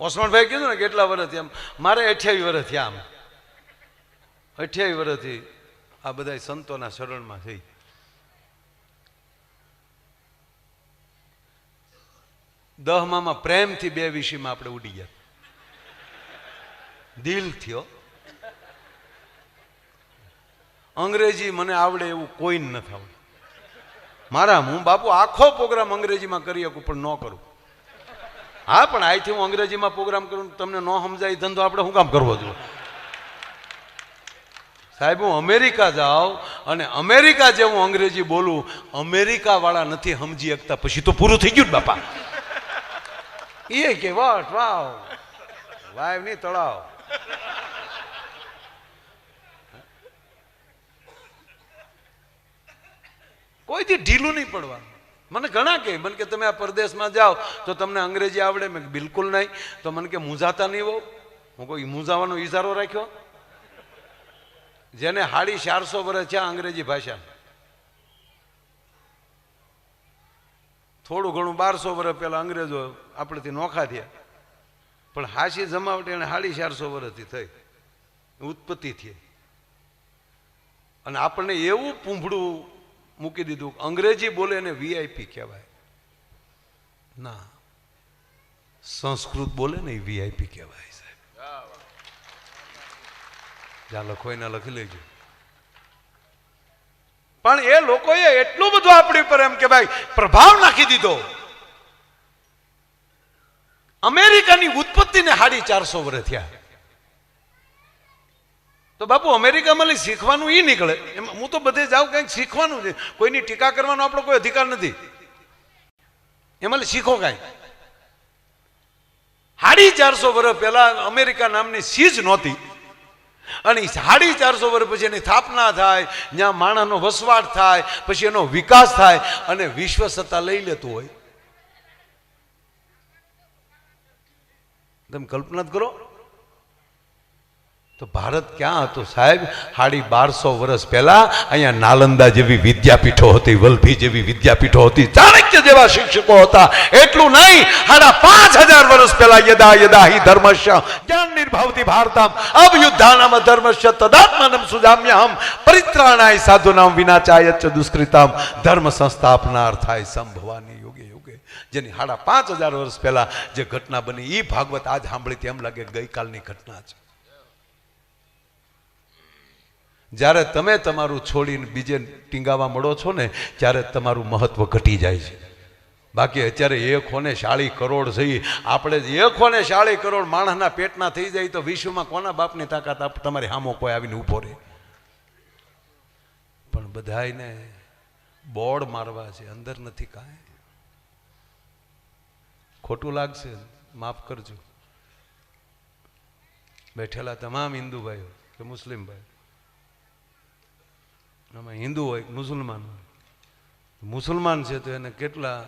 ઓસમાણભાઈ કીધું ને કેટલા વર્ષથી આમ, મારે અઠ્યાવીસ વર્ષ થયા આમ. અઠ્યાવીસ વર્ષથી આ બધા સંતોના શરણમાં થઈ. દહમામાં પ્રેમથી બે વિષયમાં આપણે ઉડી ગયા. દિલ થયો. અંગ્રેજી મને આવડે એવું કોઈ ન આવડે મારા હું બાપુ આખો પ્રોગ્રામ અંગ્રેજીમાં કરી શકું, પણ ન કરું. હા, પણ અહીંથી હું અંગ્રેજીમાં પ્રોગ્રામ કરું તમને ન સમજાય ધંધો આપણે શું કામ કરવો જોઈએ? સાહેબ, હું અમેરિકા જાઉં અને અમેરિકા જે હું અંગ્રેજી બોલું અમેરિકા વાળા નથી સમજી શકતા. પછી તો પૂરું થઈ ગયું બાપા. એ કે વટ વાવ વાવ નહીં તળાવ. કોઈથી ઢીલું નહીં પડવાનું. મને ઘણા કહે, મને કે તમે આ પરદેશમાં જાઓ, તો તમને અંગ્રેજી આવડે? મેં બિલકુલ નહીં. તો મને કે મૂંઝાતા નહીં હોવ હું કોઈ મૂંઝાવાનો ઈશારો રાખ્યો? જેને હાડી ચારસો વર્ષ છે અંગ્રેજી ભાષા થોડું ઘણું બારસો વર્ષ પહેલા અંગ્રેજો આપણેથી નોખા થયા. પણ હાશી જમાવટ એને હાડી ચારસો વર્ષથી થઈ. ઉત્પત્તિ થઈ. અને આપણને એવું પૂંભળું મૂકી દીધું. અંગ્રેજી બોલે એને વીઆઈપી કહેવાય. ના. સંસ્કૃત બોલે ને એ વીઆઈપી કહેવાય સાહેબ. જ્યાં લખો એના લખી લેજો. પણ એ લોકોએ એટલું બધું આપણી પર એમ કે ભાઈ પ્રભાવ નાખી દીધો. અમેરિકાની ઉત્પત્તિને સાડી ચારસો વર્ષ થયા. તો બાપુ, અમેરિકામાં શીખવાનું એ નીકળે. એમાં, હું તો બધે જાઉં કંઈક શીખવાનું છે. કોઈની ટીકા કરવાનો આપણો કોઈ અધિકાર નથી. એમાં શીખો કાંઈ. સાડી ચારસો વર્ષ પહેલા અમેરિકા નામની સીજ નહોતી. અને સાડી ચારસો વર્ષ પછી એની સ્થાપના થાય, જ્યાં માણસનો વસવાટ થાય, પછી એનો વિકાસ થાય, અને વિશ્વ સત્તા લઈ લેતું હોય. તમે કલ્પના જ કરો. તો ભારત ક્યાં હતું સાહેબ? સાડી બારસો વર્ષ પહેલા અહીંયા નાલંદા જેવી વિદ્યાપીઠો હતી, વલભી જેવી વિદ્યાપીઠો હતી, ચાણક્ય જેવા શિક્ષકો હતા. એટલું નહીં સાડા પાંચ હજાર વર્ષ પહેલા યદા યદા હિ ધર્મશ્ય જ્ઞાન નિર્ભાવતી અબ યુદ્ધાનામ ધર્મસ્ય તદાત્માનમ સુજામ્યહમ, પરિત્રાણાય સાધુનામ વિનાચાય ચ દુષ્કૃતામ, ધર્મ સંસ્થાપનાર્થાય સંભવાની યોગે યોગે. જેની સાડા પાંચ હજાર વર્ષ પહેલા જે ઘટના બની એ ભાગવત આજ સાંભળી તેમ લાગે ગઈકાલની ઘટના છે. જ્યારે તમે તમારું છોડીને બીજે ટીંગાવા મળો છો ને, ત્યારે તમારું મહત્વ ઘટી જાય છે. બાકી અત્યારે એક હોને શાળી કરોડ થઈ આપણે એક હોને શાળી કરોડ માણસના પેટના થઈ જાય તો વિશ્વમાં કોના બાપની તાકાત તમારી હામો કોઈ આવીને ઊભો રહે? પણ બધાયને બોર્ડ મારવા છે, અંદર નથી કાંઈ. ખોટું લાગશે, માફ કરજો. બેઠેલા તમામ હિન્દુ ભાઈઓ કે મુસ્લિમ ભાઈઓ આમાં હિન્દુ હોય મુસલમાન હોય? મુસલમાન છે તો એને કેટલા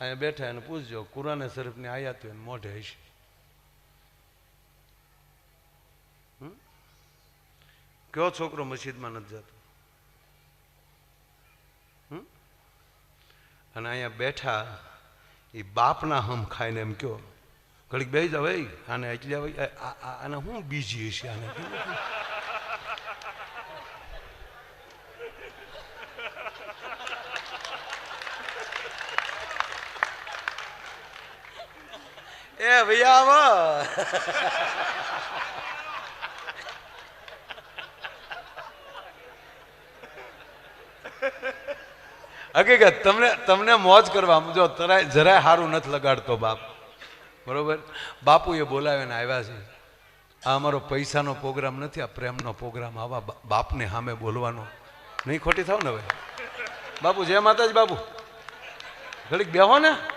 અહીંયા બેઠા એને પૂછજો, કુરાને શરીફની આયાત એને મોઢે હશે? કયો છોકરો મસ્જિદમાં નથી જતો? અને અહીંયા બેઠા એ બાપના હમ ખાઈને એમ કયો, ઘડીક બે જાવ આને એટલે આને શું બીજી હશે આને? એ ભૈયા આવો. હકીકત, તમને તમને મોજ કરવા જો તરાય, જરાય સારું નથી લગાડતો બાપ. બરોબર? બાપુએ બોલાવીને આવ્યા છે. આ અમારો પૈસાનો પ્રોગ્રામ નથી, આ પ્રેમનો પ્રોગ્રામ. આવા બાપને સામે બોલવાનો. નહીં ખોટી થાવ ને હવે? બાપુ, જય માતાજી બાપુ. ઘડીક બેહો ને.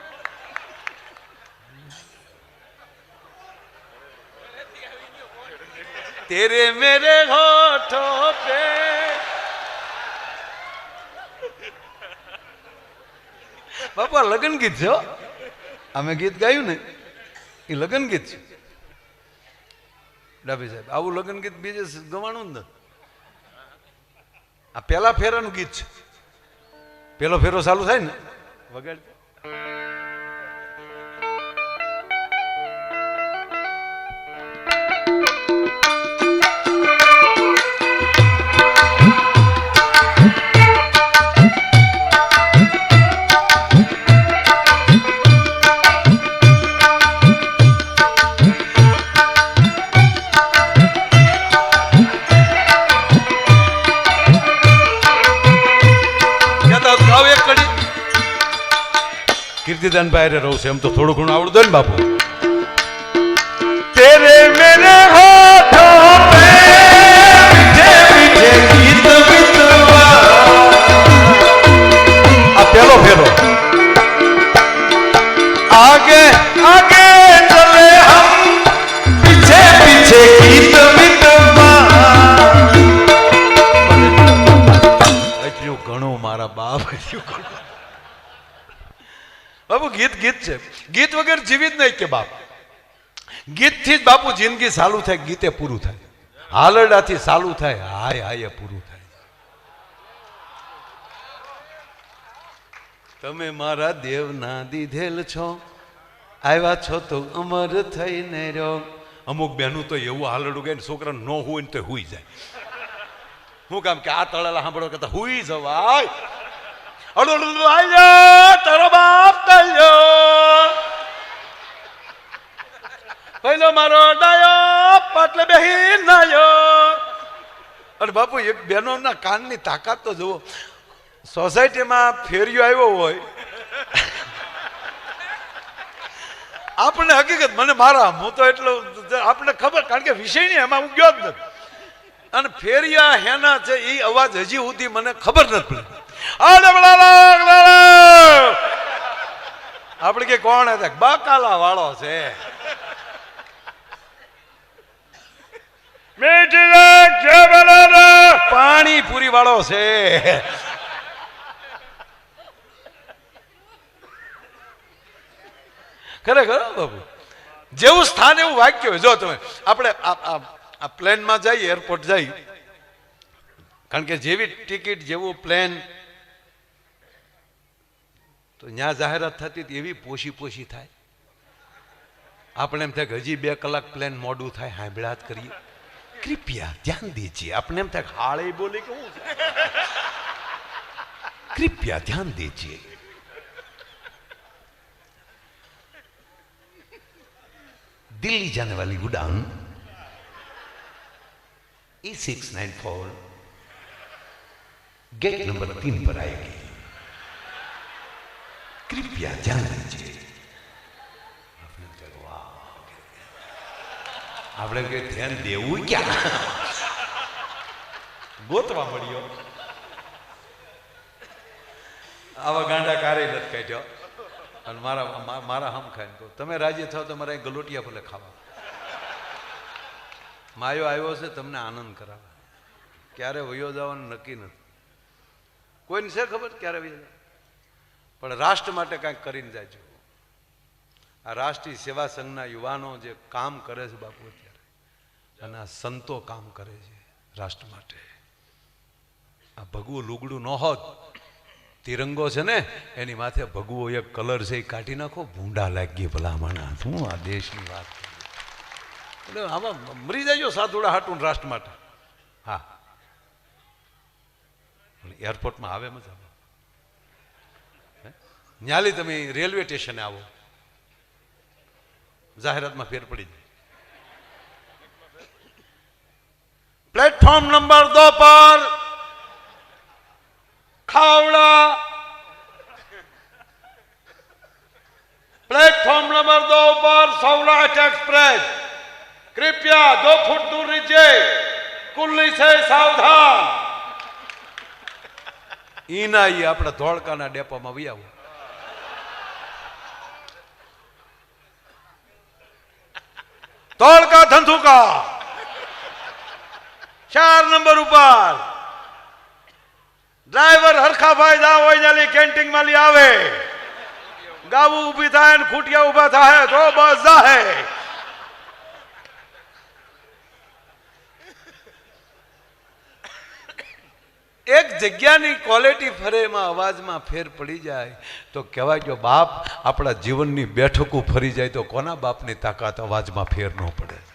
तेरे मेरे होठों पे બાપા લગ્ન ગીત છે હો. અમે ગીત ગાયું ને એ લગ્ન ગીત છે ડાભી સાહેબ આવું લગ્ન ગીત બીજે ગવાણું જ ને આ પેલા ફેરાનું ગીત છે પેલો ફેરો ચાલુ થાય ને વગાડ કીર્તિદાન ભાઈ રહું છે. એમ તો થોડું ઘણું આવડતું ને બાપુ? બાપુ ગીત ગીત છે. ગીત વગર જીવિત નહીં કે બાપ. ગીતથી જ બાપુ જિંદગી ચાલુ થાય ગીતે પૂરું થાય. હાલરડાથી ચાલુ થાય હાય હાય પૂરું થાય. તમે મારા દેવના દીધેલ છો. આવ્યા છો તો અમર થઈને રહ્યો. અમુક બહેનું તો એવું હાલડું ગઈ છોકરા ન હોય ને તો હુઈ જાય. હું કામ કે આ તળેલા સાંભળો કે હુઈ જવાય. તારો બાપ તળ્યો પહેલો મારો ડાયો, પાટલે બેહી નાયો. અને બાપુ એક બહેનોના કાનની તાકાત તો જુઓ. સોસાયટીમાં ફેરિયો આવ્યો હોય. આપણને હકીકત, મને મારા, હું તો એટલો, આપણને ખબર, કારણ કે વિષય નહીં એમાં હું ગયો જ નથી. અને ફેરિયા હેના છે એ અવાજ હજી સુધી મને ખબર નથી પડી. આપણે કે કોણ હતા? બકાલા વાળો છે. પાણી પૂરી વાળો છે. ખરેખર બાબુ જેવું સ્થાન એવું વાક્ય હોય. જો તમે આપણે આ- પ્લેનમાં જઈએ એરપોર્ટ જઈ કારણ કે જેવી ટિકિટ જેવું પ્લેન તો ત્યાં જાહેરાત થતી હતી એવી પોશી પોશી થાય આપણે એમ થાય કે હજી બે કલાક પ્લેન મોડું થાય હાંભળાત કરીએ કૃપયા ધ્યાન દીજીએ આપણે એમ થાય કે હાળે બોલે કે હું કૃપયા ધ્યાન દીજીએ दिल्ली जाने वाली उड़ान E six nine four gate number तीन पर आएगी કૃપયા ચાલે છે આપણે કે ધ્યાન દેવું ક્યાં? ગોતવા મળ્યો. આવા ગાંડા કારે નથી કાઢ્યો. અને મારા મારા હમ ખાઈને કહું, તમે રાજી થાવ તો મારા ગલોટિયા ભલે ખાવા. માયો આવ્યો છે, તમને આનંદ કરાવે ક્યારે વયો જવાનું નક્કી નથી. કોઈને છે ખબર ક્યારે વયો પણ રાષ્ટ્ર માટે કાંઈક કરીને જાજો. આ રાષ્ટ્રીય સેવા સંઘના યુવાનો જે કામ કરે છે બાપુ અત્યારે, અને આ સંતો કામ કરે છે રાષ્ટ્ર માટે. આ ભગવું લુગડું ન હોત, તિરંગો છે ને, એની માથે ભગવો એક કલર છે એ કાઢી નાખો, ભૂંડા લાગી ભલામણા શું આ દેશની વાત એટલે આમાં મરી જાય સાધુડા હાટું રાષ્ટ્ર માટે. હા. એરપોર્ટમાં આવે મજા? ન્યાલી તમે રેલવે સ્ટેશને આવો. જાહેરાતમાં ફેર પડી જાય. પ્લેટફોર્મ નંબર દો પર ખાવડા. પ્લેટફોર્મ નંબર દો પર સૌરાષ્ટ્ર એક્સપ્રેસ. કૃપયા દો ફૂટ દૂર નીચે. કુલ્લી છે સાવધાન. ઈના આપણા ધોળકાના ડેપોમાં વી આવું ધોળકા ધંધુકા. ચાર નંબર ઉપર. ડ્રાઈવર હરખા ફાયદા હોય નાલી કેન્ટીનમાં લઈ આવે. ગાવું ઊભી થાય ને ખૂટિયા ઊભા થાય તો બસ જાહે. એક જગ્યાની ક્વોલિટી ફરે એમાં અવાજમાં ફેર પડી જાય. તો કહેવાય જો બાપ, આપણા જીવનની બેઠકો ફરી જાય તો કોના બાપની તાકાત અવાજમાં ફેર ન પડે?